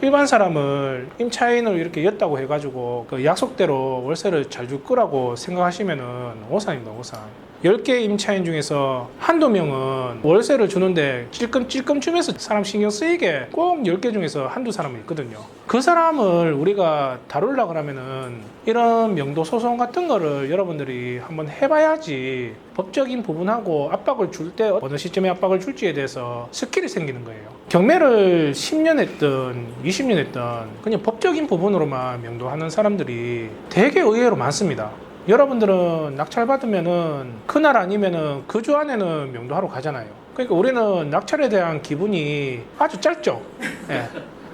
일반 사람을 임차인을 이렇게 였다고 해가지고 그 약속대로 월세를 잘 줄 거라고 생각하시면은 오산입니다, 오산. 10개 임차인 중에서 한두 명은 월세를 주는데 찔끔찔끔 주면서 사람 신경 쓰이게 꼭 10개 중에서 한두 사람은 있거든요. 그 사람을 우리가 다루려 그러면은 이런 명도 소송 같은 거를 여러분들이 한번 해봐야지 법적인 부분하고 압박을 줄 때 어느 시점에 압박을 줄지에 대해서 스킬이 생기는 거예요. 경매를 10년 했든 20년 했든 그냥 법적인 부분으로만 명도하는 사람들이 되게 의외로 많습니다. 여러분들은 낙찰 받으면은 그날 아니면은 그 주 안에는 명도하러 가잖아요. 그러니까 우리는 낙찰에 대한 기분이 아주 짧죠. 예.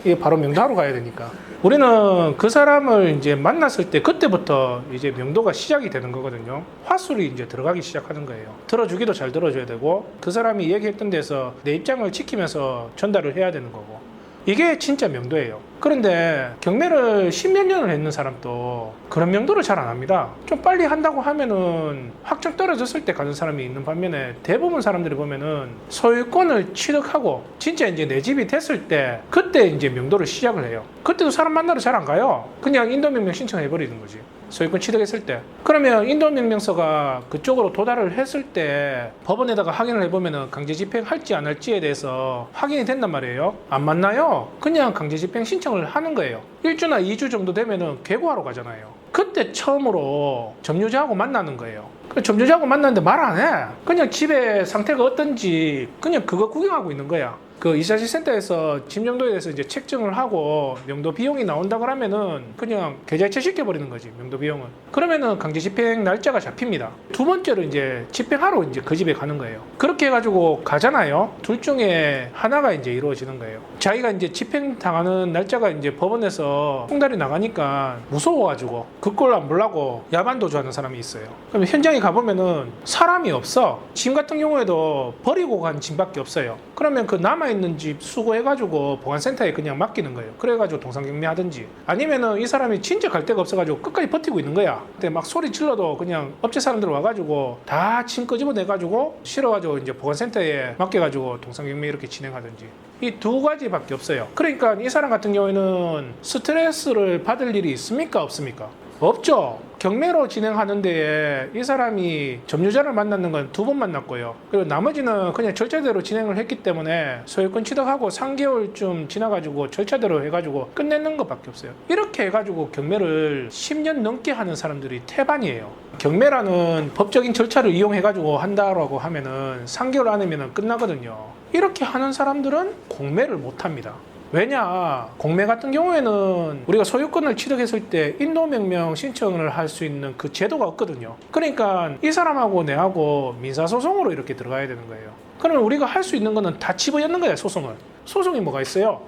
이게 바로 명도하러 가야 되니까. 우리는 그 사람을 이제 만났을 때 그때부터 이제 명도가 시작이 되는 거거든요. 화술이 이제 들어가기 시작하는 거예요. 들어주기도 잘 들어줘야 되고 그 사람이 얘기했던 데서 내 입장을 지키면서 전달을 해야 되는 거고. 이게 진짜 명도예요. 그런데 경매를 십몇 년을 했는 사람도 그런 명도를 잘 안 합니다. 좀 빨리 한다고 하면은 확정 떨어졌을 때 가는 사람이 있는 반면에 대부분 사람들이 보면은 소유권을 취득하고 진짜 이제 내 집이 됐을 때 그때 이제 명도를 시작을 해요. 그때도 사람 만나러 잘 안 가요. 그냥 인도명령 신청해 버리는 거지. 소유권 취득했을 때. 그러면 인도명령서가 그쪽으로 도달을 했을 때 법원에다가 확인을 해보면은 강제 집행할지 안 할지에 대해서 확인이 된단 말이에요. 안 맞나요? 그냥 강제 집행 신청 을 하는 거예요. 1주나 2주 정도 되면은 개고하러 가잖아요. 그때 처음으로 점유자하고 만나는 거예요. 그 점유자하고 만났는데 말 안 해. 그냥 집의 상태가 어떤지 그냥 그거 구경하고 있는 거야. 그 이자시 센터에서 집 명도에 대해서 이제 책정을 하고 명도 비용이 나온다 그러면은 그냥 계좌 이체 시켜 버리는 거지 명도 비용은. 그러면은 강제 집행 날짜가 잡힙니다. 두 번째로 이제 집행하러 이제 그 집에 가는 거예요. 그렇게 해가지고 가잖아요. 둘 중에 하나가 이제 이루어지는 거예요. 자기가 이제 집행 당하는 날짜가 이제 법원에서 통달이 나가니까 무서워가지고 그걸 안 보려고 야반 도주하는 사람이 있어요. 그럼 현장에 가보면은 사람이 없어. 짐 같은 경우에도 버리고 간 짐밖에 없어요. 그러면 그 남아 있는 집 수거해가지고 보관센터에 그냥 맡기는 거예요. 그래가지고 동상경매 하든지 아니면은 이 사람이 진짜 갈 데가 없어가지고 끝까지 버티고 있는 거야. 근데 막 소리 질러도 그냥 업체 사람들 와가지고 다짐 끄집어내가지고 실어가지고 이제 보관센터에 맡겨가지고 동상경매 이렇게 진행하든지 이 두 가지밖에 없어요. 그러니까 이 사람 같은 경우에는 스트레스를 받을 일이 있습니까? 없습니까? 없죠. 경매로 진행하는데 이 사람이 점유자를 만났는 건 두 번 만났고요. 그리고 나머지는 그냥 절차대로 진행을 했기 때문에 소유권 취득하고 3개월쯤 지나가지고 절차대로 해가지고 끝내는 것밖에 없어요. 이렇게 해가지고 경매를 10년 넘게 하는 사람들이 태반이에요. 경매라는 법적인 절차를 이용해가지고 한다라고 하면은 3개월 안이면 끝나거든요. 이렇게 하는 사람들은 공매를 못 합니다. 왜냐 공매 같은 경우에는 우리가 소유권을 취득했을 때 인도명령 신청을 할 수 있는 그 제도가 없거든요. 그러니까 이 사람하고 내하고 민사소송으로 이렇게 들어가야 되는 거예요. 그러면 우리가 할 수 있는 거는 다 집어넣는 거야 소송을. 소송이 뭐가 있어요?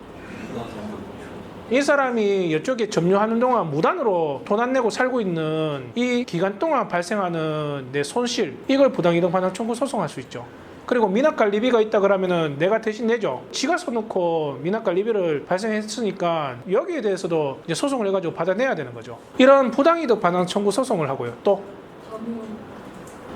이 사람이 이쪽에 점유하는 동안 무단으로 돈 안 내고 살고 있는 이 기간 동안 발생하는 내 손실 이걸 부당이동 반환 청구 소송할 수 있죠. 그리고 미납관리비가 있다 그러면은 내가 대신 내죠. 지가 써놓고 미납관리비를 발생했으니까 여기에 대해서도 이제 소송을 해가지고 받아내야 되는 거죠. 이런 부당이득 반환 청구 소송을 하고요. 또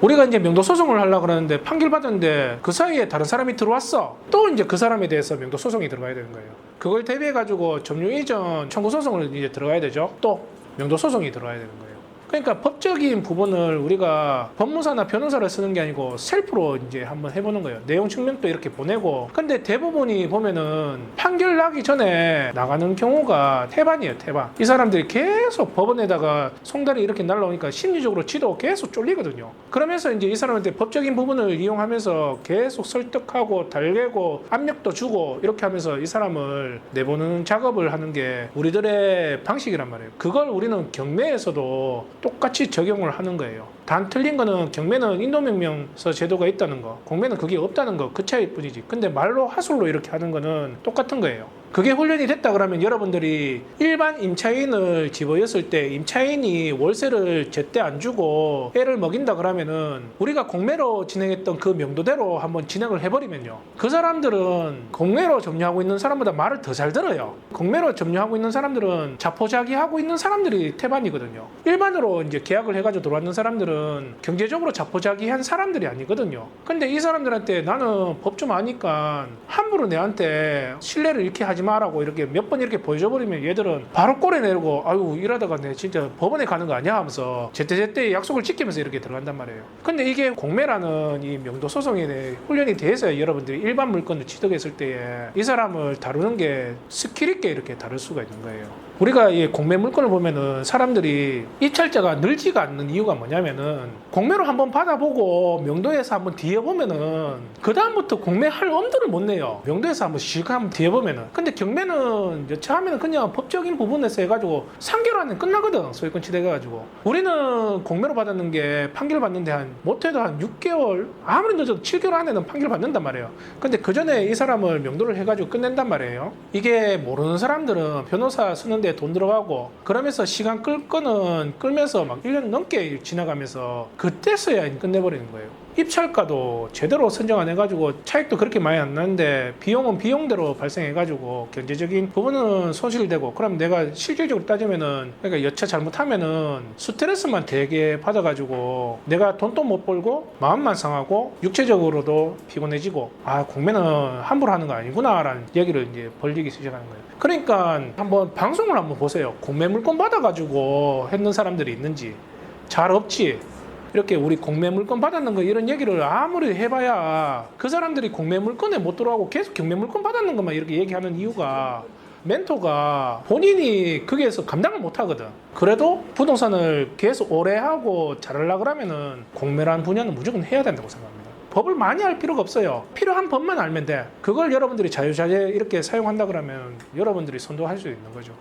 우리가 이제 명도 소송을 하려고 그러는데 판결 받았는데 그 사이에 다른 사람이 들어왔어. 또 이제 그 사람에 대해서 명도 소송이 들어가야 되는 거예요. 그걸 대비해 가지고 점유 이전 청구 소송을 이제 들어가야 되죠. 또 명도 소송이 들어가야 되는 거예요. 그러니까 법적인 부분을 우리가 법무사나 변호사를 쓰는 게 아니고 셀프로 이제 한번 해보는 거예요. 내용 증명도 이렇게 보내고. 근데 대부분이 보면은 판결 나기 전에 나가는 경우가 태반이에요, 태반. 이 사람들이 계속 법원에다가 송달이 이렇게 날라오니까 심리적으로 지도 계속 쫄리거든요. 그러면서 이제 이 사람한테 법적인 부분을 이용하면서 계속 설득하고 달래고 압력도 주고 이렇게 하면서 이 사람을 내보는 작업을 하는 게 우리들의 방식이란 말이에요. 그걸 우리는 경매에서도 똑같이 적용을 하는 거예요. 단 틀린 거는 경매는 인도명령서 제도가 있다는 거, 공매는 그게 없다는 거, 그 차이일 뿐이지. 근데 말로 하술로 이렇게 하는 거는 똑같은 거예요. 그게 훈련이 됐다 그러면 여러분들이 일반 임차인을 집어였을 때 임차인이 월세를 제때 안 주고 애를 먹인다 그러면은 우리가 공매로 진행했던 그 명도대로 한번 진행을 해버리면요. 그 사람들은 공매로 점유하고 있는 사람보다 말을 더 잘 들어요. 공매로 점유하고 있는 사람들은 자포자기하고 있는 사람들이 태반이거든요. 일반으로 이제 계약을 해가지고 들어왔는 사람들은 경제적으로 자포자기한 사람들이 아니거든요. 근데 이 사람들한테 나는 법 좀 아니까 함부로 내한테 신뢰를 이렇게 하지 마라고 이렇게 몇 번 이렇게 보여줘버리면 얘들은 바로 꼬리 내리고 아유 이러다가 내 진짜 법원에 가는 거 아니야 하면서 제때제때 약속을 지키면서 이렇게 들어간단 말이에요. 근데 이게 공매라는 이 명도 소송에 훈련이 돼서 여러분들이 일반 물건을 취득했을 때에 이 사람을 다루는 게 스킬 있게 이렇게 다룰 수가 있는 거예요. 우리가 이 공매 물건을 보면은 사람들이 입찰자가 늘지가 않는 이유가 뭐냐면은 공매로 한번 받아보고 명도에서 한번 뒤에 보면은 그 다음부터 공매할 엄두를 못 내요. 명도에서 한번 씩 한번 뒤에 보면은 근데 경매는 여차하면은 그냥 법적인 부분에서 해가지고 3개월 안에 끝나거든 소유권 취득해가지고 우리는 공매로 받았는 게 판결 받는데 한 못해도 한 6개월 아무리 늦어도 7개월 안에는 판결 받는단 말이에요. 근데 그 전에 이 사람을 명도를 해가지고 끝낸단 말이에요. 이게 모르는 사람들은 변호사 쓰는데 돈 들어가고 그러면서 시간 끌 거는 끌면서 막 1년 넘게 지나가면서 그때서야 끝내버리는 거예요. 입찰가도 제대로 선정 안 해가지고 차익도 그렇게 많이 안 나는데 비용은 비용대로 발생해가지고 경제적인 부분은 손실되고 그럼 내가 실질적으로 따지면은 그러니까 여차 잘못하면은 스트레스만 되게 받아가지고 내가 돈도 못 벌고 마음만 상하고 육체적으로도 피곤해지고 아 공매는 함부로 하는 거 아니구나라는 얘기를 이제 벌리기 시작하는 거예요. 그러니까 한번 방송을 한번 보세요. 공매 물건 받아가지고 했는 사람들이 있는지 잘 없지. 이렇게 우리 공매 물건 받았는 거 이런 얘기를 아무리 해봐야 그 사람들이 공매 물건에 못 들어가고 계속 경매 물건 받았는 것만 이렇게 얘기하는 이유가 멘토가 본인이 거기에서 감당을 못 하거든. 그래도 부동산을 계속 오래 하고 잘하려고 그러면은 공매라는 분야는 무조건 해야 된다고 생각합니다. 법을 많이 할 필요가 없어요. 필요한 법만 알면 돼. 그걸 여러분들이 자유자재 이렇게 사용한다 그러면 여러분들이 선도할 수 있는 거죠.